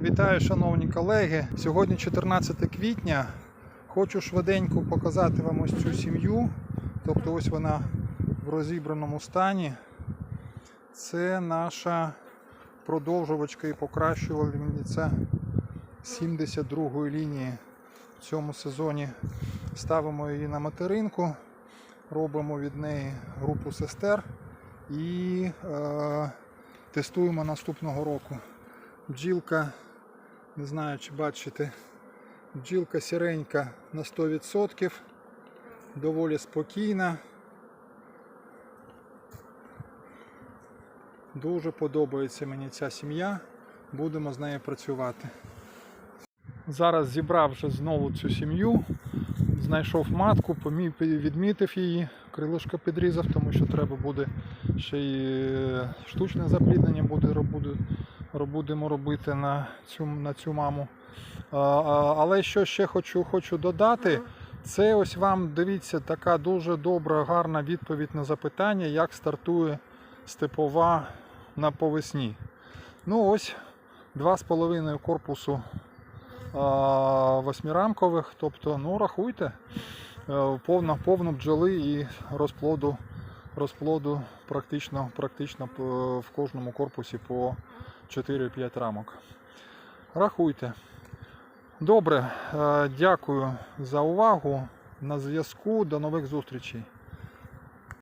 Вітаю, шановні колеги. Сьогодні 14 квітня. Хочу швиденько показати вам ось цю сім'ю. Тобто ось вона в розібраному стані. Це наша продовжувачка і покращувальниця 72-ї лінії. В цьому сезоні ставимо її на материнку, робимо від неї групу сестер і е, тестуємо наступного року. Бджілка, не знаю чи бачите, бджілка сіренька на 100%, доволі спокійна. Дуже подобається мені ця сім'я, будемо з нею працювати. Зараз зібрав вже знову цю сім'ю, знайшов матку, відмітив її, крилишко підрізав, тому що треба буде ще й е, штучне запліднення буде, буде, будемо робити на цю, на цю маму. А, а, Але що ще хочу, хочу додати, це ось вам дивіться така дуже добра, гарна відповідь на запитання, як стартує степова на повесні. Ну ось два з половиною корпусу а, восьмирамкових, тобто, ну рахуйте, е, повно, повно бджоли і розплоду, розплоду практично, практично в кожному корпусі по 4-5 рамок. Рахуйте. Добре, е, дякую за увагу. На зв'язку. До нових зустрічей.